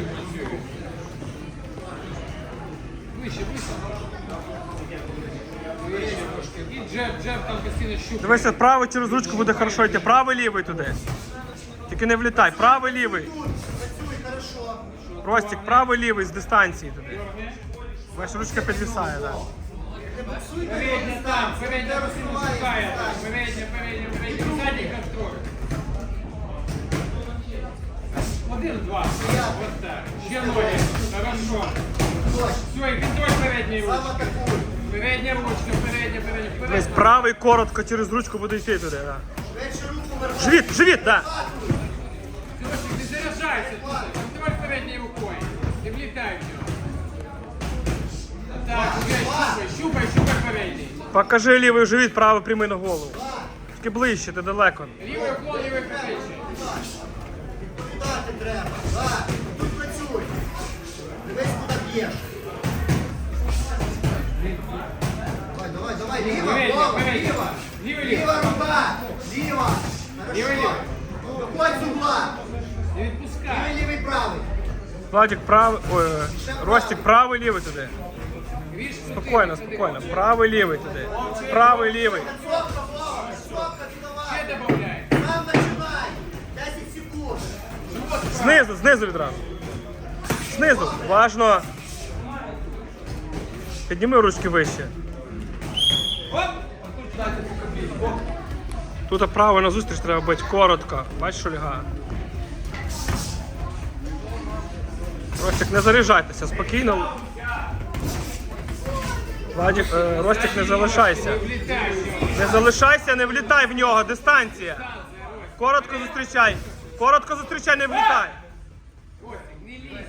вище працюють. Вище, вище. Вище джеб, джеб, там через ручку буде хорошо йти. Правий лівий туди. Тільки не влітай. Правий лівий. Ростик, правий лівий з дистанції туди. Ваша ручка підвисає, так. Да. Передня там, передня розпускає. Передня, передня, передня. Один-два. Ще ноги. Хорошо. Все, і контроль передньої ручки. Передня ручка, передня, передня. Дивись, передня. правий коротко через ручку буде йти туди, так. Живіт, живіт, так. Трошки не заряджайся. Контроль передньою рукою. Не влітай в нього. Так, вже щупай, щупай, щупай передній. Покажи лівий живіт, правий прямий на голову. Тільки ближче, ти далеко. Лівий уклон, лівий передній. Дати треба. Так, б'єш. Давай, давай, давай, ліва, ліва. Лівий. Ліва рука, ліва. Хорошо. Виходь з угла. Не відпускай. Лівий, лівий, правий. Владик правий, ой, Ростик правий, лівий туди. Віж, Спокійно, спокійно. Правий, лівий туди. Правий, лівий. Сопка, Вова, сопка, ти давай. добавляй. Сам починай. 10 секунд. Знизу, знизу відразу. Знизу. Важно. Підніми ручки вище. Тут право на зустріч треба бити коротко. Бачиш, що лягає. Ростик, не заряджайтеся, спокійно. Владик, е, Ростик, не залишайся. Не залишайся, не влітай в нього. Дистанція. Коротко зустрічай. Коротко зустрічай, не влітай.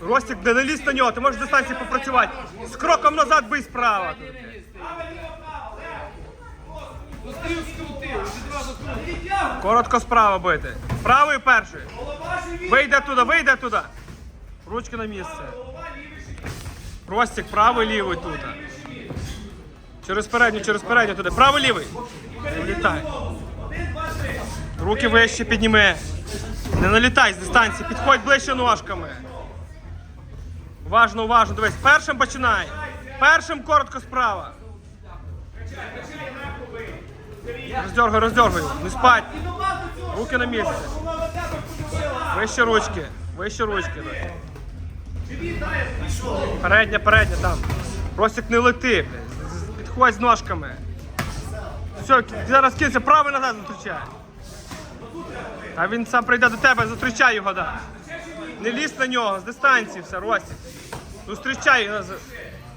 Ростик, не налізь на нього, ти можеш дистанції попрацювати. З кроком назад бий справа. Коротко справа бити. Правий перший. Вийде туди, вийде туди. Ручки на місце. Ростик, правий, лівий тут. Через передню, через передню туди. Правий, лівий. Влітай. Руки вище підніми. Не налітай з дистанції, підходь ближче ножками. Уважно, уважно, дивись. Першим починай. Першим коротко справа. Роздергай, роздергай. Не спать. Руки на місце. Вище ручки. Вище ручки. Передня, передня там. Ростик не лети. Підходь з ножками. Все, зараз кинься, правий назад зустрічай. А він сам прийде до тебе, зустрічай його, да. Не лізь на нього, з дистанції все, Ростик. Зустрічай його. з-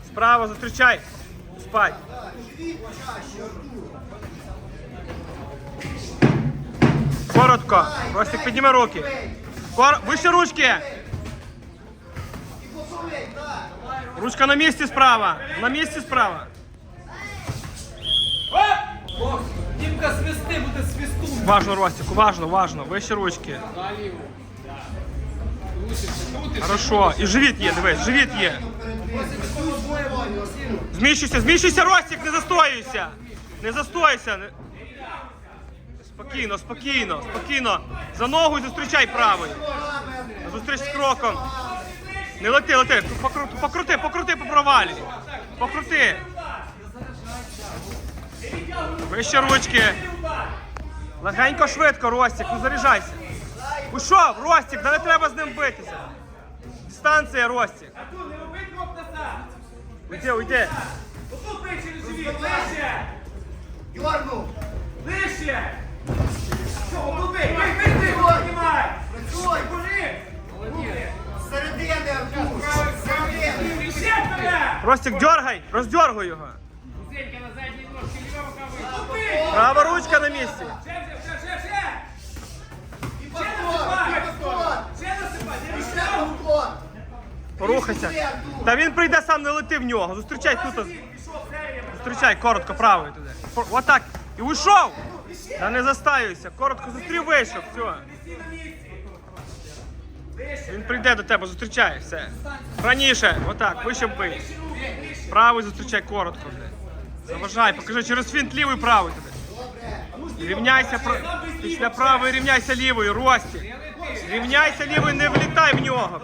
Справа зустрічай. Спать. Коротко. Ростик, підніми руки. Кор... Вище ручки. Ручка на місці справа. На місці справа. Дімка свисти, буде свистун. Важно, Ростик, уважно, важно. Вище ручки. Хорошо. І живіт є, дивись, живіт є. Зміщуйся, зміщуйся, Ростик, не застоюйся. Не застоюйся. Спокійно, спокійно, спокійно. За ногу зустрічай правою. Зустріч з кроком. Не лети, лети. Покрути, покрути, покрути по провалі. Покрути. Вище ручки. Легенько, швидко, Ростик, не заряджайся. Ушов, Ростик, да не треба з ним битися. Дистанція, Ростик. Уйди, уйди. Отут ближче не живі, ближче. Дьорнув. Ближче. Що, отут бий, бий, бий, бий, піднімай. Працюй. Божи. Молодець. Середини, Артур. з Середини. Ще тебе. Ростик, дергай, роздергай його. Зенька на задній ножці, ліва рука вийшла. Права ручка на місці. Ще, ще, ще, ще, ще. І подход, і подход. Ще насипай, не І ще розтягуй. подход. Порухайся. Та він прийде сам, не лети в нього. Зустрічай тут. Зустрічай, коротко, правою туди. Отак. І уйшов. Та не застаюйся. Коротко зустрів, вийшов. Все. Він прийде до тебе, зустрічай, все. Раніше, отак, вище бий. Правий зустрічай коротко. Заважай, покажи через фінт лівий правий туди. Рівняйся після правої, рівняйся лівою, Рості. Рівняйся лівою, не влітай в нього.